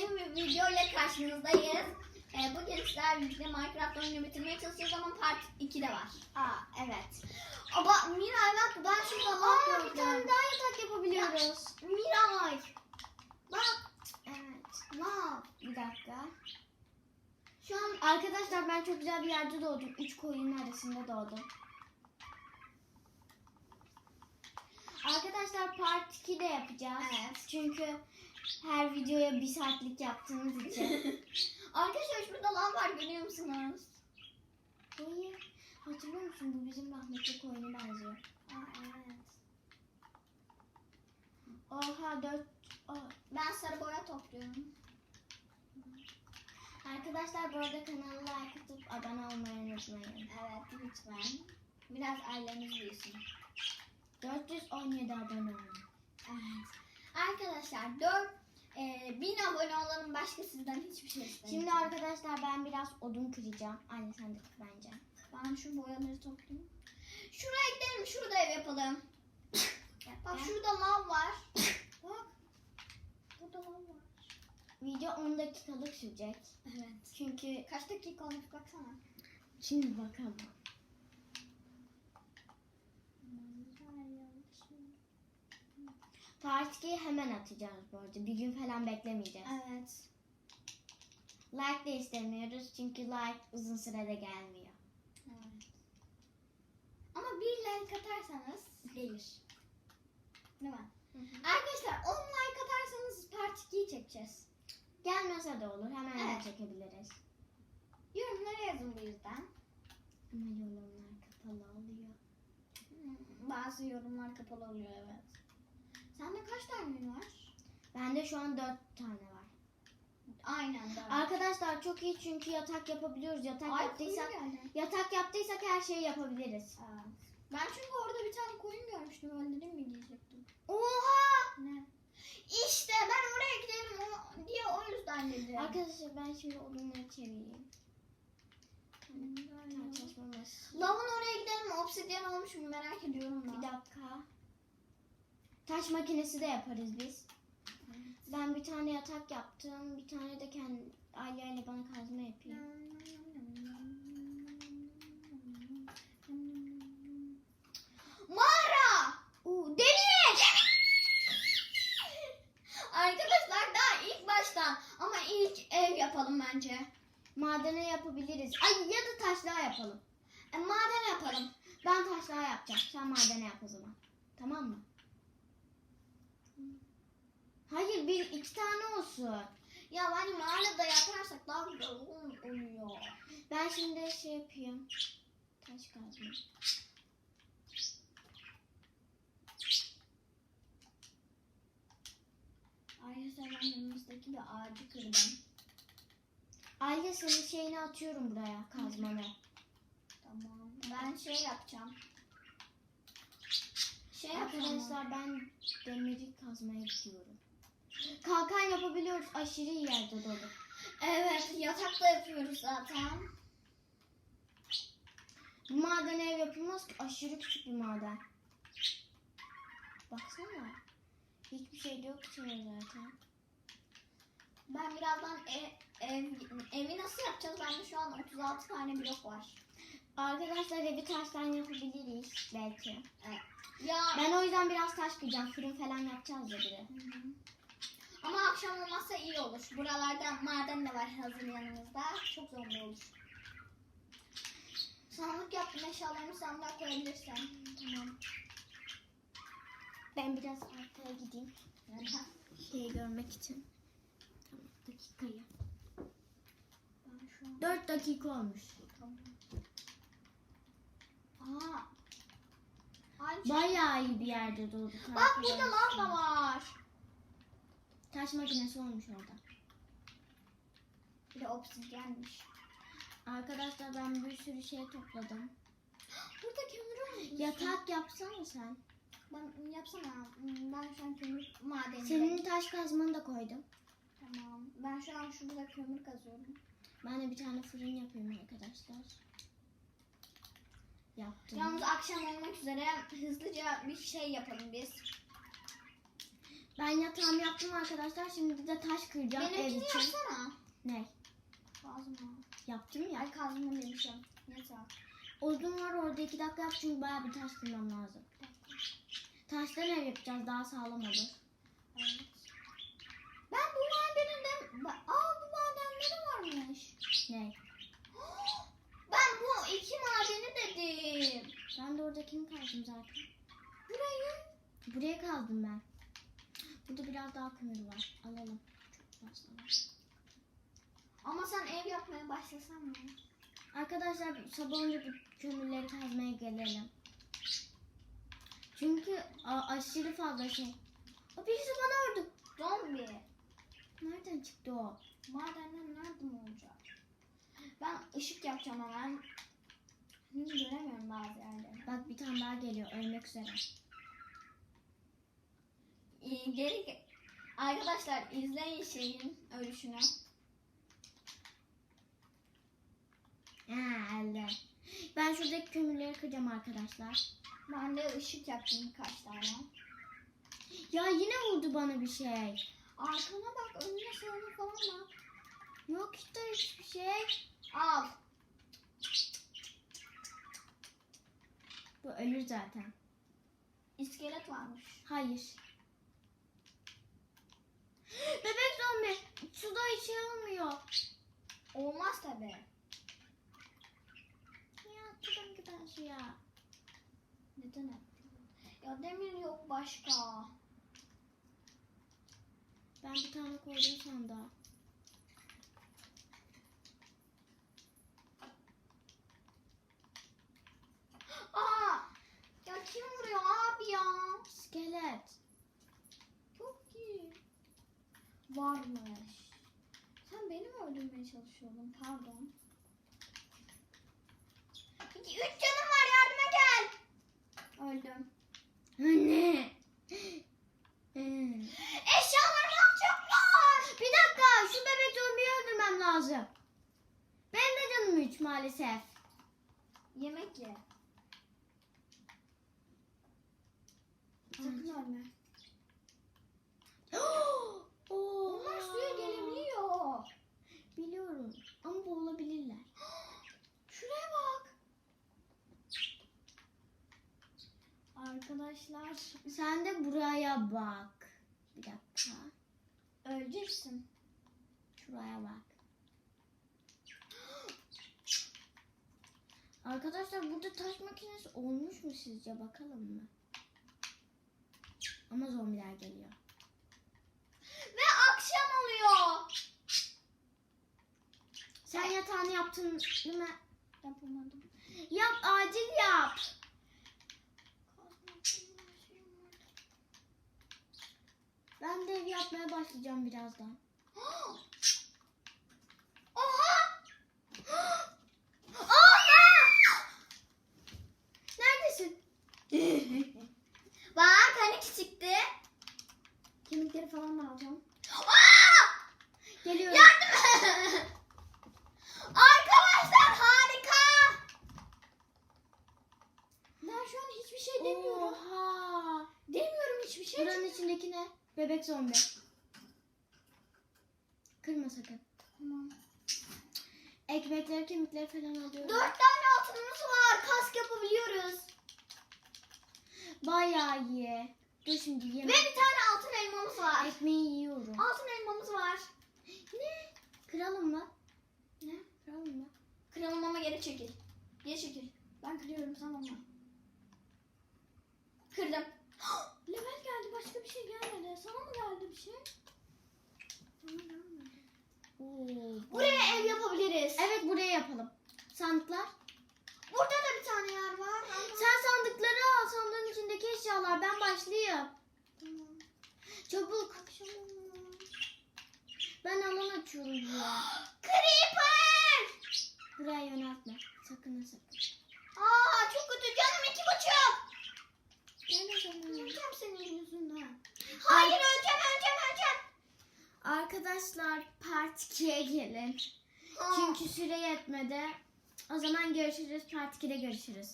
yeni bir video ile karşınızdayız. Ee, bugün sizlerle birlikte Minecraft oyunu bitirmeye çalışacağız ama part 2 de var. Aa evet. Ama Miray bak ben şurada Aa, ne bir tane daha yatak yapabiliyoruz. Miray. Bak. Evet. Wow. Bir dakika. Şu an Arkadaşlar ben çok güzel bir yerde doğdum. Üç koyunun arasında doğdum. Arkadaşlar part 2 de yapacağız. Evet. Çünkü her videoya bir saatlik yaptığımız için. arkadaşlar şurada lav var görüyor musunuz? Hayır. Hatırlıyor musun? Bu bizim rahmetli koyuna benziyor. Aa, evet. Oha dört. Aa. Ben sarı boya topluyorum. Arkadaşlar bu arada kanala like atıp abone olmayı unutmayın. Evet lütfen. Biraz ailemiz büyüsün. 417 abone olun. Evet. Arkadaşlar 4 e, 1000 abone olalım başka sizden hiçbir şey istemiyorum. Şimdi arkadaşlar ben biraz odun kıracağım. Anne sen de kır bence. ben şu boyaları toplayayım. Şuraya gidelim şurada ev yapalım. Bak şurada lav var. Bak. Burada lav var. Video 10 dakikalık sürecek. Evet. Çünkü Kaç dakika olmuş baksana. şimdi bakalım. Part 2'yi hemen atacağız bu arada. Bir gün falan beklemeyeceğiz. Evet. Like de istemiyoruz çünkü like uzun sürede gelmiyor. evet. Ama bir like atarsanız gelir. Değil mi? Arkadaşlar 10 like atarsanız part 2'yi çekeceğiz. Gelmese de olur. Hemen de Evet. çekebiliriz. Yorumlara yazın bu yüzden. Ama yorumlar kapalı oluyor. Bazı yorumlar kapalı oluyor evet. Sende kaç tane var? Bende şu an 4 tane var. Aynen doğru. Arkadaşlar çok iyi çünkü yatak yapabiliyoruz. Yatak Ay, yaptıysak koyun geldi. yatak yaptıysak her şeyi yapabiliriz. Evet. Ben çünkü orada bir tane koyun görmüştüm. Öldüreyim mi diyecektim. Oha! Ne? İşte ben oraya gidelim o, diye o yüzden dedim. Arkadaşlar ben şimdi odunları çevireyim. Tartışmamız. Lavın oraya gidelim. Obsidyen olmuş mu merak ediyorum Bir da. dakika. Taş makinesi de yaparız biz. Ben bir tane yatak yaptım. Bir tane de kendi Alya ile bana kazma yapayım. Mağara! Oo, demir! Arkadaşlar daha ilk baştan ama ilk ev yapalım bence. Madene yapabiliriz. Ay ya da taşlığa yapalım. E, maden yapalım. Ben taşlığa yapacağım. Sen madene yap o zaman. Tamam mı? Hayır bir iki tane olsun. Ya hani mağarada yaparsak daha güzel ol- oluyor. Ben şimdi şey yapayım. Taş kazma. Arkadaşlar ben yanımızdaki bir ağacı kırdım. Alya senin şeyini atıyorum buraya kazmanı. Tamam. Ben şey yapacağım. Şey. Arkadaşlar ben demiri kazmaya gidiyorum. Kalkan yapabiliyoruz. Aşırı iyi yerde dolu. Evet yatakta yapıyoruz zaten. Bu maden ev yapılmaz ki. Aşırı küçük bir maden. Baksana. Hiçbir şey de yok içinde zaten. Ben birazdan ev, ev, evi nasıl yapacağız? Bende şu an 36 tane blok var. Arkadaşlar evi taştan yapabiliriz belki. Ya Ben o yüzden biraz taş kıracağım. Fırın falan yapacağız ya bir de. Hı hı. Ama akşam olmazsa iyi olur. Buralarda maden de var hazır yanımızda. Çok zorlu olur. Sandık yaptım eşyalarını sandığa koyabilirsen. Tamam. Ben biraz arkaya gideyim. Şeyi görmek için. Tamam dakikayı. An... 4 dakika olmuş. Tamam. Aa. Ay, Bayağı iyi bir yerde doğdu. Bak burada lav da var. Taş makinesi olmuş orada. Bir de obsidyenmiş. Arkadaşlar ben bir sürü şey topladım. Burada kömür olmuş. Yatak yapsana sen. Ben yapsana. Ben şu an kömür madeni. Senin taş kazmanı da koydum. Tamam. Ben şu an şurada kömür kazıyorum. Ben de bir tane fırın yapayım arkadaşlar. Yaptım. Yalnız akşam olmak üzere hızlıca bir şey yapalım biz. Ben yatağımı yaptım arkadaşlar. Şimdi de taş kıracağım ev Benimkini için. yapsana. Ne? Kazma. Yaptım ya. Ay kazma demişim. Neyse. Odun var orada iki dakika yap çünkü bayağı bir taş kırmam lazım. Taştan ev yapacağız daha sağlam olur. Evet. Ben bu madeninde... Aa bu madende de varmış. Ne? Ben bu iki madeni dedim. Ben de oradakini kazdım zaten. Burayı. Buraya kazdım ben. Burada biraz daha kömür var. Alalım. Çok fazla var. Ama sen ev yapmaya başlasan mı? Arkadaşlar sabah önce bu kömürleri kazmaya gelelim. Çünkü aşırı fazla şey. O birisi bana vurdu. Zombi. Nereden çıktı o? Madenden nerede mi olacak? Ben ışık yapacağım hemen. Hiç göremiyorum bazı yerleri. Bak bir tane daha geliyor. Ölmek üzere. İyi, geri... Arkadaşlar izleyin şeyin ölüşünü. Ha, öldü. Ben şuradaki kömürleri kıracağım arkadaşlar. Ben de ışık yaptım birkaç tane. Ya yine vurdu bana bir şey. Arkana bak, önüne sağına falan bak. Yok işte hiçbir şey. Al. Bu ölür zaten. İskelet varmış. Hayır. Bebek zombi. Suda hiç şey olmuyor. Olmaz tabi. Ya atladım giden suya. Neden attın? Ya demir yok başka. Ben bir tane koydum sandığa. Aa! Ya kim vuruyor abi ya? İskelet. Çok iyi. Varmış. Sen beni mi öldürmeye çalışıyordun? Pardon. İki, üç canım var yardıma gel. Öldüm. Anne. Eşyalarımı alacaklar. Bir dakika şu bebek zombiyi öldürmem lazım. Benim de canım üç maalesef. Yemek ye. Sakın ölme. Arkadaşlar Sen de buraya bak. Bir dakika. öleceksin. Şuraya bak. Arkadaşlar burada taş makinesi olmuş mu sizce bakalım mı? Ama zombiler geliyor. Ve akşam oluyor. Sen yatağını yaptın değil mi? Yapamadım. Yap acil yap. Ben de ev yapmaya başlayacağım birazdan. Oha! Oha! Neredesin? Bak hani çıktı. Kemikleri falan da alacağım. Aa! Geliyorum. Yardım! Arkadaşlar harika! Ben şu an hiçbir şey demiyorum. Oha. Demiyorum hiçbir şey. Buranın içindeki ne? Bebek zombi. Kırma sakın. Tamam. Ekmekleri, kemikleri falan alıyorum. Dört tane altınımız var. Kask yapabiliyoruz. Bayağı iyi. Dur şimdi Ve yemek. bir tane altın elmamız var. Ekmeği yiyorum. Altın elmamız var. Ne? Kıralım mı? Ne? Kıralım mı? Kralım ama geri çekil. Geri çekil. Ben kırıyorum sen ama. Kırdım. Level geldi başka bir şey gelmedi. Sana mı geldi bir şey? Bana gelmedi. Oo, Buraya ev yapabiliriz. Evet buraya yapalım. Sandıklar. Burada da bir tane yer var. ama- Sen sandıkları al. Sandığın içindeki eşyalar. Ben başlayayım. Tamam. Çabuk. Akşam. Ben alan açıyorum ya. Creeper! Buraya yöneltme. Sakın ha sakın. Aa çok kötü canım iki buçuk. Gel canım. Öleceğim senin yüzünden. Hayır öleceğim öleceğim öleceğim. Arkadaşlar part 2'ye gelin. Çünkü süre yetmedi. O zaman görüşürüz. Part 2'de görüşürüz.